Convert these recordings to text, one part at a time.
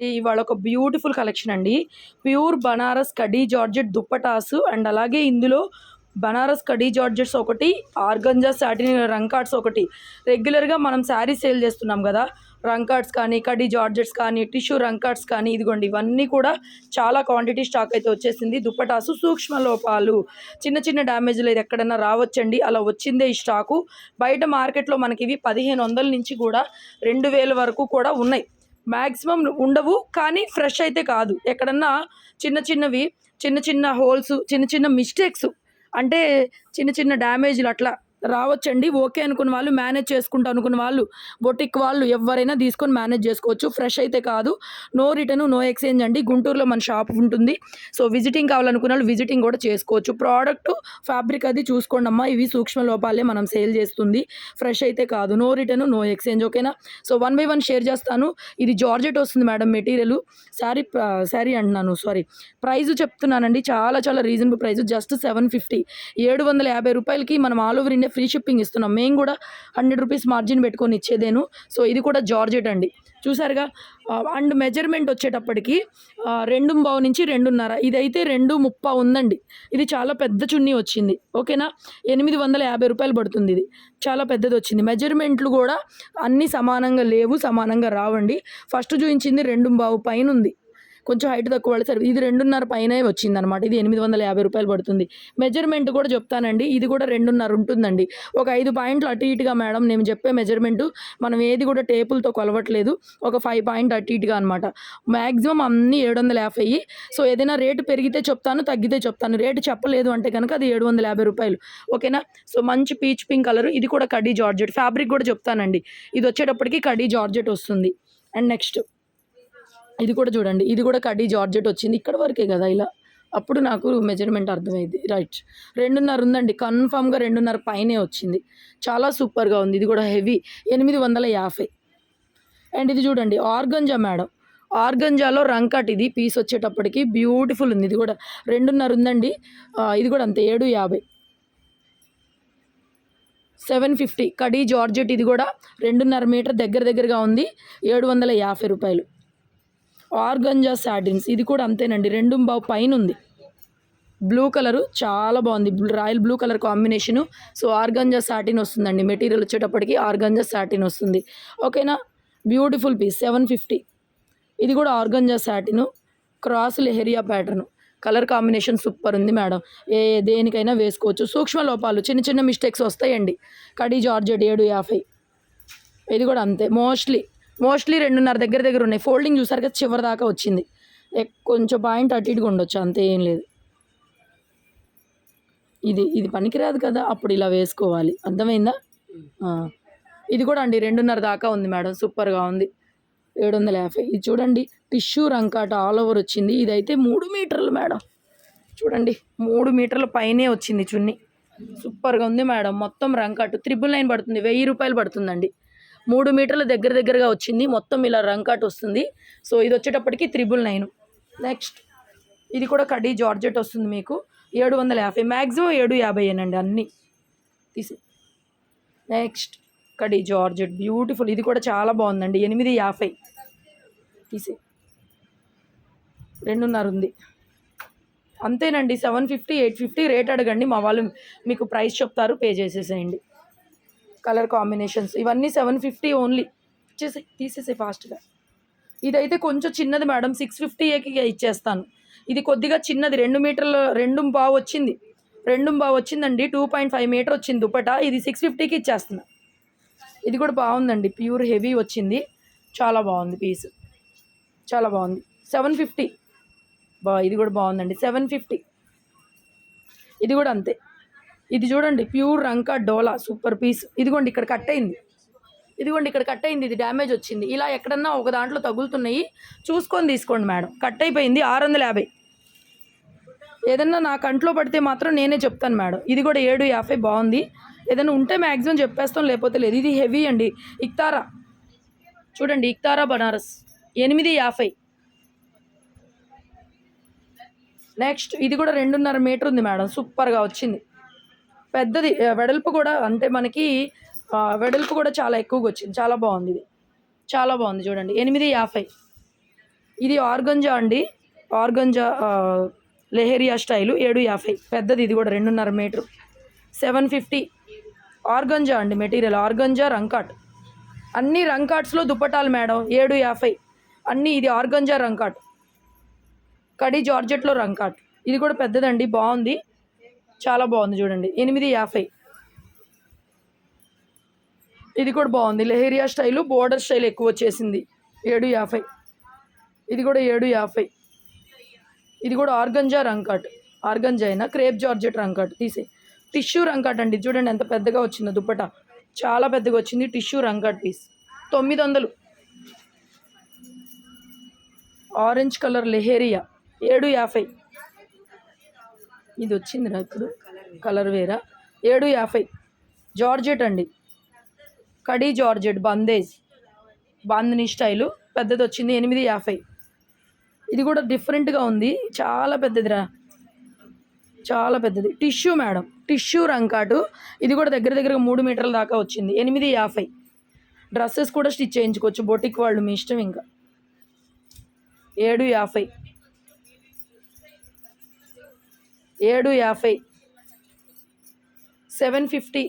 ఇవాళ ఒక beautiful collection అండి. Pure Banaras khadi georgette dupattas and అలాగే ఇందులో బనారస్ కడీ జార్జెట్స్ ఒకటి ఆర్గంజా సాటిన్ రంకార్డ్స్ ఒకటి. రెగ్యులర్గా మనం శారీ సేల్ చేస్తున్నాం కదా రంకార్డ్స్ కానీ కడీ జార్జెట్స్ కానీ టిష్యూ రంకార్డ్స్ కానీ ఇదిగోండి ఇవన్నీ కూడా చాలా క్వాంటిటీ స్టాక్ అయితే వచ్చేసింది. దుప్పటాసు సూక్ష్మ లోపాలు చిన్న చిన్న డ్యామేజ్లు ఇది ఎక్కడన్నా రావచ్చండి. అలా వచ్చిందే ఈ స్టాకు. బయట మార్కెట్లో మనకి ఇవి పదిహేను వందల నుంచి కూడా రెండు వేల వరకు కూడా ఉన్నాయి. మ్యాక్సిమం ఉండవు కానీ ఫ్రెష్ అయితే కాదు. ఎక్కడన్నా చిన్న చిన్నవి చిన్న చిన్న హోల్స్ చిన్న చిన్న మిస్టేక్స్ అంటే చిన్న చిన్న డ్యామేజ్లు అట్లా రావచ్చండి. ఓకే అనుకున్న వాళ్ళు మేనేజ్ చేసుకుంటా అనుకున్న వాళ్ళు బొటిక్ వాళ్ళు ఎవరైనా తీసుకొని మేనేజ్ చేసుకోవచ్చు. ఫ్రెష్ అయితే కాదు. నో రిటర్న్ నో ఎక్స్చేంజ్ అండి. గుంటూరులో మన షాప్ ఉంటుంది. సో విజిటింగ్ కావాలనుకున్న వాళ్ళు విజిటింగ్ కూడా చేసుకోవచ్చు. ప్రోడక్ట్ ఫ్యాబ్రిక్ అది చూసుకోండి అమ్మా. ఇవి సూక్ష్మ లోపాలే మనం సేల్ చేస్తుంది. ఫ్రెష్ అయితే కాదు. నో రిటర్న్ నో ఎక్స్చేంజ్ ఓకేనా? So one by one share చేస్తాను. ఇది జార్జెట్ వస్తుంది మేడం మెటీరియల్. శారీ శారీ అంటున్నాను సారీ. ప్రైస్ చెప్తున్నానండి. చాలా చాలా reasonable price just seven fifty. ఏడు వందల యాభై రూపాయలకి మనం all over India free shipping ఇస్తున్నాం. మేము కూడా హండ్రెడ్ రూపీస్ మార్జిన్ పెట్టుకొని ఇచ్చేదేను. సో ఇది కూడా జార్జెట్ అండి. చూసారుగా అండ్ మెజర్మెంట్ వచ్చేటప్పటికి రెండు బావు నుంచి రెండున్నర. ఇదైతే రెండు ముప్ప ఉందండి. ఇది చాలా పెద్ద చున్నీ వచ్చింది. ఓకేనా? ఎనిమిది వందల యాభై రూపాయలు పడుతుంది ఇది. చాలా పెద్దది వచ్చింది. మెజర్మెంట్లు కూడా అన్నీ సమానంగా లేవు సమానంగా రావండి. ఫస్ట్ చూపించింది రెండు బావు పైన ఉంది. కొంచెం హైట్ తక్కువ వాళ్ళు సరే ఇది రెండున్నర పైన వచ్చింది అనమాట ఇది ఎనిమిది వందల యాభై రూపాయలు పడుతుంది. మెజర్మెంట్ కూడా చెప్తానండి. ఇది కూడా రెండున్నర ఉంటుందండి. ఒక ఐదు పాయింట్లు అటు ఇటుగా మేడం నేను చెప్పే మెజర్మెంట్ మనం ఏది కూడా టేపులతో కొలవట్లేదు. ఒక ఫైవ్ పాయింట్ అటు ఇటుగా అనమాట మ్యాక్సిమం అన్నీ ఏడు వందల యాభై. సో ఏదైనా రేటు పెరిగితే చెప్తాను తగ్గితే చెప్తాను. రేటు చెప్పలేదు అంటే కనుక అది ఏడు వందల యాభై రూపాయలు. ఓకేనా? సో మంచి పీచ్ పింక్ కలర్ ఇది కూడా కడీ జార్జెట్. ఫ్యాబ్రిక్ కూడా చెప్తానండి. ఇది వచ్చేటప్పటికి కడీ జార్జెట్ వస్తుంది. అండ్ నెక్స్ట్ ఇది కూడా చూడండి. ఇది కూడా కడీ జార్జెట్ వచ్చింది. ఇక్కడ వరకే కదా ఇలా. అప్పుడు నాకు మెజర్మెంట్ అర్థమైంది. రైట్. రెండున్నర ఉందండి. కన్ఫామ్గా రెండున్నర పైనే వచ్చింది. చాలా సూపర్గా ఉంది. ఇది కూడా హెవీ. ఎనిమిది వందల యాభై. అండ్ ఇది చూడండి. Organza madam. ఆర్గంజాలో రంకట్ ఇది పీస్ వచ్చేటప్పటికి బ్యూటిఫుల్ ఉంది. ఇది కూడా రెండున్నర ఉందండి. ఇది కూడా అంతే. ఏడు యాభై. Seven fifty. కడీ జార్జెట్ ఇది కూడా రెండున్నర మీటర్ దగ్గర దగ్గరగా ఉంది. ఏడు వందల యాభై రూపాయలు. Organza satins. ఇది కూడా అంతేనండి. రెండు బావు పైన ఉంది బ్లూ కలరు చాలా బాగుంది. Blue- royal blue colour combination. So organza satin వస్తుందండి. మెటీరియల్ వచ్చేటప్పటికి ఆర్గంజా సాటిన్ వస్తుంది. ఓకేనా? Beautiful piece. Seven fifty. ఇది కూడా organza satin. Cross leheriya pattern. Colour combination super ఉంది మేడం. ఏ దేనికైనా వేసుకోవచ్చు. సూక్ష్మ లోపాలు చిన్న చిన్న మిస్టేక్స్ వస్తాయండి. కడీ జార్జెట్ ఏడు యాభై. ఇది కూడా అంతే. మోస్ట్లీ మోస్ట్లీ రెండున్నర దగ్గర దగ్గర ఉన్నాయి. ఫోల్డింగ్ చూసారు కదా చివరి దాకా వచ్చింది. కొంచెం పాయింట్ అటు ఇటుగా ఉండొచ్చు అంతే ఏం లేదు. ఇది ఇది పనికిరాదు కదా అప్పుడు ఇలా వేసుకోవాలి. అర్థమైందా? ఇది కూడా అండి రెండున్నర దాకా ఉంది మేడం సూపర్గా ఉంది. ఏడు వందల యాభై. ఇది చూడండి టిష్యూ రంకాట ఆల్ ఓవర్ వచ్చింది. ఇదైతే మూడు మీటర్లు మేడం. చూడండి మూడు మీటర్ల పైనే వచ్చింది చున్నీ. సూపర్గా ఉంది మేడం. మొత్తం రంకాటు త్రిబుల్ నైన్ పడుతుంది వెయ్యి రూపాయలు పడుతుందండి. మూడు మీటర్ల దగ్గర దగ్గరగా వచ్చింది. మొత్తం ఇలా రంకాట్ వస్తుంది. సో ఇది వచ్చేటప్పటికి త్రిబుల్ నైన్. నెక్స్ట్ ఇది కూడా కడీ జార్జెట్ వస్తుంది మీకు. ఏడు వందల యాభై మ్యాక్సిమం ఏడు యాభై ఏనండి అన్నీ. తీసి. నెక్స్ట్ కడీ జార్జెట్. బ్యూటిఫుల్. ఇది కూడా చాలా బాగుందండి. ఎనిమిది యాభై. తీసి. రెండున్నర ఉంది. అంతేనండి. Seven fifty eight fifty rate అడగండి. మా వాళ్ళు మీకు ప్రైస్ చెప్తారు పే చేసేసేయండి. Colour combinations. ఇవన్నీ సెవెన్ ఫిఫ్టీ ఓన్లీ ఇచ్చేసి తీసేసే ఫాస్ట్గా. ఇదైతే కొంచెం చిన్నది మేడం సిక్స్ ఫిఫ్టీ ఏకి ఇచ్చేస్తాను. ఇది కొద్దిగా చిన్నది రెండు మీటర్ల రెండు బావు వచ్చింది. రెండు బావు వచ్చిందండి టూ పాయింట్ ఫైవ్ మీటర్ వచ్చింది దుపట ఇది సిక్స్ ఫిఫ్టీకి ఇచ్చేస్తున్నా. ఇది కూడా బాగుందండి ప్యూర్ హెవీ వచ్చింది. చాలా బాగుంది పీస్. చాలా బాగుంది. సెవెన్ ఫిఫ్టీ బా ఇది కూడా బాగుందండి సెవెన్ ఫిఫ్టీ ఇది కూడా అంతే. ఇది చూడండి ప్యూర్ రంకా డోలా సూపర్ పీస్. ఇదిగోండి ఇక్కడ కట్ అయింది. ఇదిగోండి ఇక్కడ కట్ అయింది ఇది డ్యామేజ్ వచ్చింది. ఇలా ఎక్కడన్నా ఒక దాంట్లో తగులుతున్నాయి. చూసుకొని తీసుకోండి మేడం. కట్ అయిపోయింది ఆరు వందల యాభై. ఏదన్నా నా కంట్లో పడితే మాత్రం నేనే చెప్తాను మేడం. ఇది కూడా ఏడు యాభై బాగుంది. ఏదైనా ఉంటే మ్యాక్సిమం చెప్పేస్తాం లేకపోతే లేదు. ఇది హెవీ అండి. ఇక్తారా. చూడండి ఇక్తారా బనారస్. ఎనిమిది యాభై. నెక్స్ట్ ఇది కూడా రెండున్నర మీటర్ ఉంది మేడం. సూపర్గా వచ్చింది. పెద్దది వెడల్పు కూడా అంటే మనకి వెడల్పు కూడా చాలా ఎక్కువగా వచ్చింది. చాలా బాగుంది ఇది. చాలా బాగుంది చూడండి. ఎనిమిది యాభై. ఇది ఆర్గంజా అండి. ఆర్గంజా లెహేరియా స్టైలు ఏడు యాభై. పెద్దది ఇది కూడా రెండున్నర మీటర్. Seven fifty. ఆర్గంజా అండి మెటీరియల్. ఆర్గంజా రంకాట్. అన్ని రంకాట్స్లో దుప్పటాలు మేడం. ఏడు యాభై. అన్నీ ఇది ఆర్గంజా రంకాట్. కడి జార్జెట్లో రంకాట్. ఇది కూడా పెద్దదండి. బాగుంది. చాలా బాగుంది చూడండి. ఎనిమిది యాభై. ఇది కూడా బాగుంది. లెహేరియా స్టైలు బోర్డర్ స్టైల్ ఎక్కువ వచ్చేసింది. ఏడు యాభై. ఇది కూడా ఏడు యాభై. ఇది కూడా ఆర్గంజా రంకాట్. ఆర్గంజా అయినా క్రేప్ జార్జెట్ రంకాట్ తీసే. టిష్యూ రంకాట్ అండి. చూడండి ఎంత పెద్దగా వచ్చిందో దుప్పట. చాలా పెద్దగా వచ్చింది టిష్యూ రంకాట్ పీస్. తొమ్మిది వందలు. Orange colour leheriya. ఏడు యాభై. ఇది వచ్చిందిరా ఇప్పుడు. కలర్ వేరా? ఏడు యాభై. జార్జెట్ అండి. కడీ జార్జెట్ బందేజ్. బాందిని స్టైలు. పెద్దది వచ్చింది ఎనిమిది యాభై. ఇది కూడా డిఫరెంట్గా ఉంది. చాలా పెద్దదిరా. చాలా పెద్దది. Tissue madam. టిష్యూ రంకాటు. ఇది కూడా దగ్గర దగ్గర మూడు మీటర్ల దాకా వచ్చింది. ఎనిమిది యాభై. డ్రెస్సెస్ కూడా స్టిచ్ చేయించుకోవచ్చు. బొటిక్ వాళ్ళు మీ ఇష్టం ఇంకా. ఏడు యాభై. ఏడు యాభై. Seven fifty.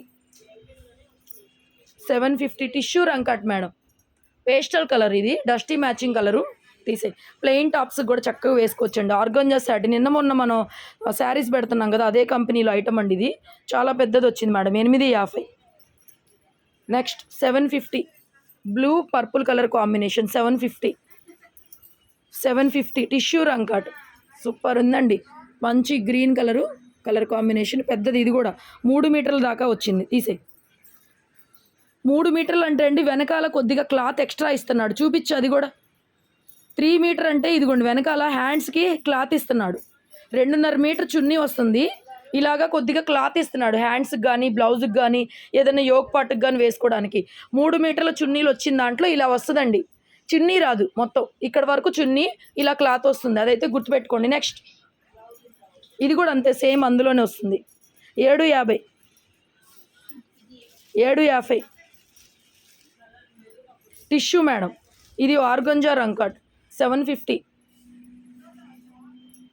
Seven fifty tissue రంకట్ madam. Pastel colour ఇది డస్టీ మ్యాచింగ్ కలరు తీసే ప్లెయిన్ టాప్స్ కూడా చక్కగా వేసుకోవచ్చండి. ఆర్గంజా శారీ నిన్న మొన్న మనం శారీస్ పెడుతున్నాం కదా అదే కంపెనీలో ఐటమ్ అండి ఇది. చాలా పెద్దది వచ్చింది మేడం ఎనిమిది యాభై. Next seven fifty. Blue purple colour combination seven fifty. Seven fifty tissue రంకాట్ super ఉందండి. మంచి గ్రీన్ కలరు కలర్ కాంబినేషన్ పెద్దది ఇది కూడా. మూడు మీటర్ల దాకా వచ్చింది. తీసే. మూడు మీటర్లు అంటే అండి వెనకాల కొద్దిగా క్లాత్ ఎక్స్ట్రా ఇస్తున్నాడు. చూపించు అది కూడా. త్రీ మీటర్ అంటే ఇదిగోండి వెనకాల హ్యాండ్స్కి క్లాత్ ఇస్తున్నాడు. రెండున్నర మీటర్ చున్నీ వస్తుంది. ఇలాగా కొద్దిగా క్లాత్ ఇస్తున్నాడు. హ్యాండ్స్కి కానీ బ్లౌజ్కి కానీ ఏదైనా యోగ్ పాటుకు కానీ వేసుకోవడానికి. మూడు మీటర్ల చున్నీలు వచ్చిన దాంట్లో ఇలా వస్తుందండి. చున్నీ రాదు మొత్తం. ఇక్కడ వరకు చున్నీ ఇలా క్లాత్ వస్తుంది. అదైతే గుర్తుపెట్టుకోండి. నెక్స్ట్. ఇది కూడా అంతే సేమ్ అందులోనే వస్తుంది. ఏడు యాభై. ఏడు యాభై. టిష్యూ మేడం ఇది organza రంకాట్ seven fifty.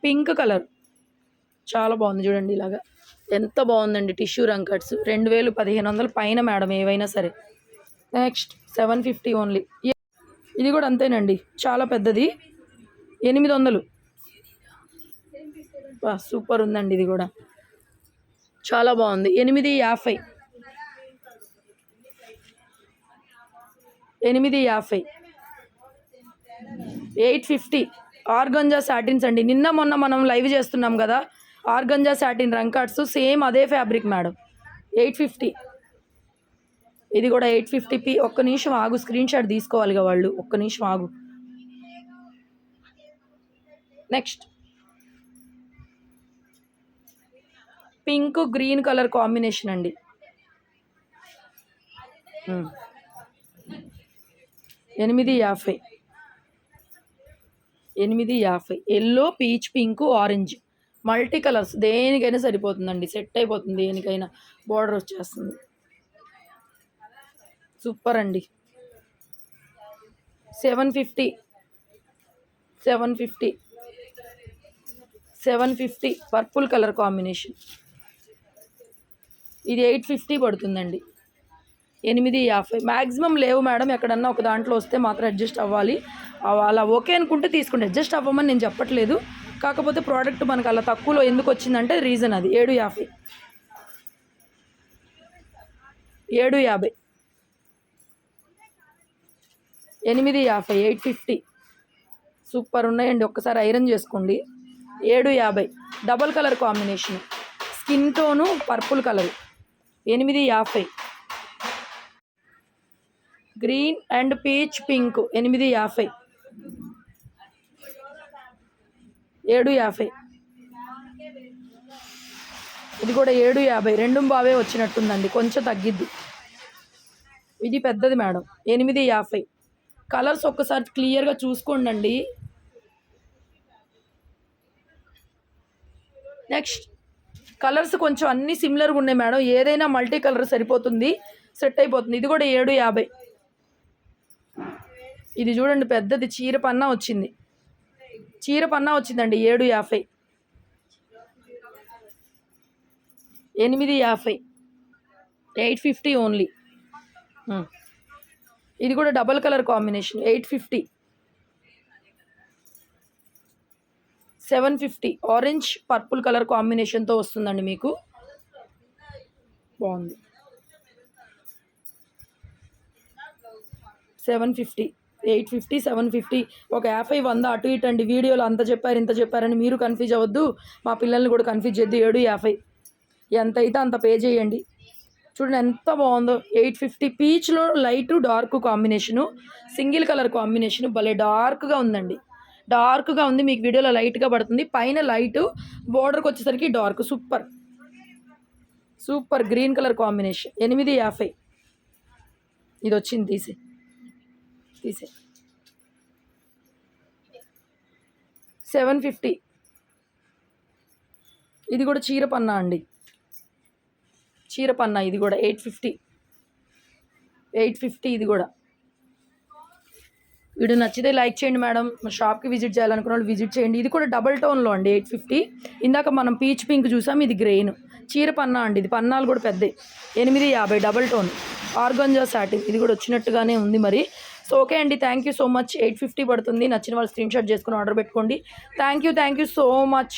Pink colour. చాలా బాగుంది చూడండి ఇలాగా. ఎంత బాగుందండి టిష్యూ రంకట్స్ రెండు వేలు పదిహేను వందల పైన మేడం ఏవైనా సరే. Next seven fifty only. ఇది కూడా అంతేనండి చాలా పెద్దది. ఎనిమిది వందలు. సూపర్ ఉందండి ఇది కూడా. చాలా బాగుంది. ఎనిమిది యాభై. ఎనిమిది యాభై. Eight fifty. ఆర్గంజా సాటిన్స్ అండి. నిన్న మొన్న మనం లైవ్ చేస్తున్నాం కదా ఆర్గంజా సాటిన్ రంకాట్స్ సేమ్ అదే ఫ్యాబ్రిక్ మేడం. Eight fifty. ఇది కూడా ఎయిట్ ఫిఫ్టీ పి ఒక్క నిమిషం ఆగు స్క్రీన్ షాట్ తీసుకోవాలిగా వాళ్ళు. ఒక్క నిమిషం ఆగు. Next. Pink green colour combination అండి. ఎనిమిది యాభై. ఎనిమిది యాభై. Yellow peach pink orange. Multi colours. దేనికైనా సరిపోతుందండి. సెట్ అయిపోతుంది. దేనికైనా బార్డర్ వచ్చేస్తుంది. సూపర్ అండి. Seven fifty. Seven fifty. Seven fifty. Purple colour combination. ఇది ఎయిట్ ఫిఫ్టీ పడుతుందండి. ఎనిమిది యాభై మ్యాక్సిమం లేవు మేడం ఎక్కడన్నా ఒక దాంట్లో వస్తే మాత్రం అడ్జస్ట్ అవ్వాలి. అలా ఓకే అనుకుంటే తీసుకోండి. అడ్జస్ట్ అవ్వమని నేను చెప్పట్లేదు. కాకపోతే ప్రోడక్ట్ మనకు అలా తక్కువలో ఎందుకు వచ్చిందంటే రీజన్ అది. ఏడు యాభై. ఏడు యాభై. ఎనిమిది యాభై ఎయిట్ ఫిఫ్టీ. సూపర్ ఉన్నాయండి. ఒక్కసారి ఐరన్ చేసుకోండి. ఏడు యాభై. Double colour combination. Skin tone purple colour. ఎనిమిది యాభై. గ్రీన్ అండ్ పీచ్ పింక్ ఎనిమిది యాభై. ఏడు యాభై. ఇది కూడా ఏడు యాభై. రెండు బావే వచ్చినట్టుందండి కొంచెం తగ్గిద్ది. ఇది పెద్దది మేడం ఎనిమిది యాభై. కలర్స్ ఒక్కసారి క్లియర్గా చూసుకోండి నెక్స్ట్ కలర్స్ కొంచెం అన్నీ సిమిలర్గా ఉన్నాయి మేడం. ఏదైనా మల్టీ కలర్ సరిపోతుంది. సెట్ అయిపోతుంది. ఇది కూడా ఏడు యాభై. ఇది చూడండి పెద్దది. చీర పన్నా వచ్చింది. చీర పన్నా వచ్చిందండి. ఏడు యాభై. ఎనిమిది యాభై. Eight fifty only. ఇది కూడా double colour combination eight fifty. Seven fifty. Orange purple colour కాంబినేషన్తో వస్తుందండి మీకు. బాగుంది. Seven fifty eight fifty seven fifty. ఒక యాభై వంద అటు ఇటు అండి. వీడియోలో అంత చెప్పారు ఇంత చెప్పారని మీరు కన్ఫ్యూజ్ అవ్వద్దు. మా పిల్లల్ని కూడా కన్ఫ్యూజ్ చేద్దు ఏడు యాభై. ఎంత అయితే అంత పే చేయండి. చూడండి ఎంత బాగుందో. Eight fifty పీచ్లో light dark combination single colour combination భలే డార్క్గా ఉందండి. డార్క్గా ఉంది మీకు వీడియోలో లైట్గా పడుతుంది. పైన లైట్ బోర్డర్కి వచ్చేసరికి dark. Super. Super green colour combination. ఎనిమిది యాభై. ఇది వచ్చింది తీసే తీసే సెవెన్ ఫిఫ్టీ. ఇది కూడా చీర పన్నా అండి. చీర పన్నా ఇది కూడా. Eight fifty. ఎయిట్ ఫిఫ్టీ ఇది కూడా. వీడియో నచ్చితే లైక్ చేయండి మేడం. మా షాప్కి విజిట్ చేయాలనుకున్న వాళ్ళు విజిట్ చేయండి. ఇది కూడా డబల్ టోన్లో అండి ఎయిట్ ఫిఫ్టీ. ఇందాక మనం పీచ్ పింక్ చూసాం ఇది గ్రెయిన్. చీర పన్నా అండి ఇది పన్నాలు కూడా పెద్దవి ఎనిమిది యాభై డబల్ టోన్. ఆర్గంజా సాటిన్ ఇది కూడా వచ్చినట్టుగానే ఉంది మరి. సో ఓకే అండి thank you so much. Eight fifty పడుతుంది. నచ్చిన వాళ్ళు స్క్రీన్ షాట్ చేసుకుని ఆర్డర్ పెట్టుకోండి. Thank you thank you so much.